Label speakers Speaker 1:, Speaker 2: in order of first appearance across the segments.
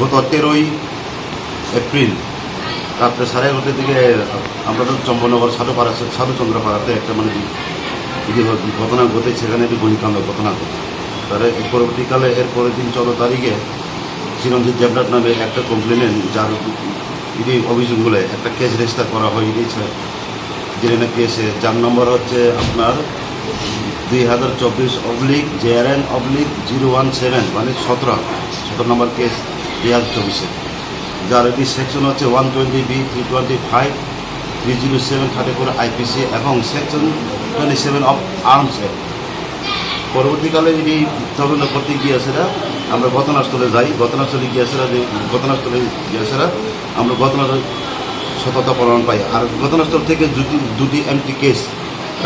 Speaker 1: গত তেরোই এপ্রিল, রাত্রে সাড়ে এগারোটার দিকে আমরা তো চম্বনগর সাধুপাড়া, সাধুচন্দ্রপাড়াতে একটা মানে ঘটনা ঘটে সেখানে একটি গুলিকাণ্ড ঘটনা ঘটে। তার পরবর্তীকালে, এর পরের দিন চোদ্দ তারিখে চিরঞ্জিত দেবনাথ নামে একটা কমপ্লেনেন্ট যার ইডি অভিযোগগুলো একটা কেস রেজিস্টার করা হয় ইডি জেরেনা কেসে যার নম্বর হচ্ছে আপনার দুই হাজার চব্বিশ oblique, JRN oblique zero one seven মানে সতেরো। সতেরো নম্বর কেস দুই হাজার চব্বিশে। যার এটি সেকশন হচ্ছে one twenty B three twenty five three zero seven thirty four IPC এবং section twenty seven of arms act পরবর্তীকালে যদি তদন্ত করতে গিয়েছেরা আমরা ঘটনাস্থলে যাই। ঘটনাস্থলে গিয়েছেরা যে ঘটনাস্থলে গিয়েছেরা আমরা ঘটনার সততা প্রমাণ পাই। আর ঘটনাস্থল থেকে দুটি দুটি এমটি কেস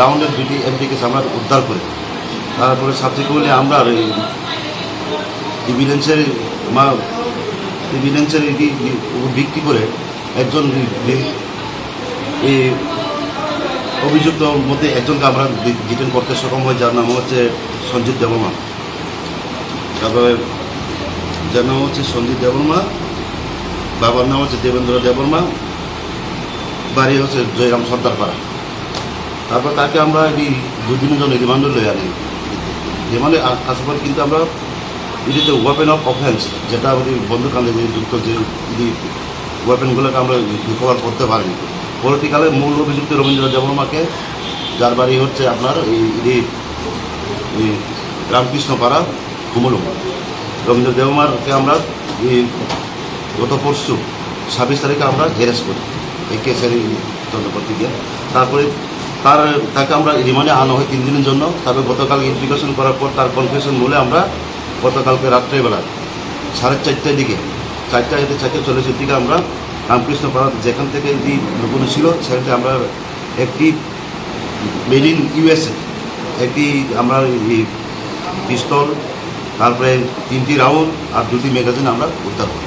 Speaker 1: রাউন্ডের দুটি এমটি কেস আমরা উদ্ধার করি। তারপরে সাবসিকুয়েন্টলি আমরা ইভিডেন্সের মা ইভিডেন্সের ভিত্তি করে একজন অভিযুক্ত মধ্যে একজনকে আমরা ডিটেন করতে সক্ষম হই, যার নাম হচ্ছে সঞ্জিত দেবর্মা তারপরে যার নাম হচ্ছে সঞ্জিত দেবর্মা বাবার নাম হচ্ছে দেবেন্দ্র দেবর্মা বাড়ি হচ্ছে জয়রাম সর্দারপাড়া। তারপর তাকে আমরা এই দুদিনের জন্য রিমান্ডে লই আনি। রিমান্ডে আসার পর কিন্তু আমরা এটিতে ওয়েপেন অফ অফেন্স যেটা আমাদের বন্ধুকালে যে যুক্ত যে ওয়েপেনগুলোকে আমরা রিকভার করতে পারিনি। পরবর্তীকালে মূল অভিযুক্ত রবীন্দ্র দেবর্মাকে যার বাড়ি হচ্ছে আপনার এই এই রামকৃষ্ণপাড়া কুমলুম রবীন্দ্র দেবমারকে আমরা এই গত পরশু ছাব্বিশ তারিখে আমরা অ্যারেস্ট করি। তদন্ত গিয়ে তারপরে তার, তাকে আমরা রিমান্ডে আনা হয় তিন দিনের জন্য। তারপরে গতকাল ইনভেস্টিগেশন করার পর তার কনফেশন বলে আমরা গতকালকে রাত্রেবেলা সাড়ে চারটার দিকে, চারটা এতে চারটে চল্লিশের দিকে আমরা রামকৃষ্ণ পাড়া যেখান থেকে এই লুকোনো ছিল সেখানে আমরা একটি মেড ইন ইউএসএ একটি আমরা পিস্তল, তারপরে তিনটি রাউন্ড আর দুটি ম্যাগাজিন আমরা উদ্ধার করি।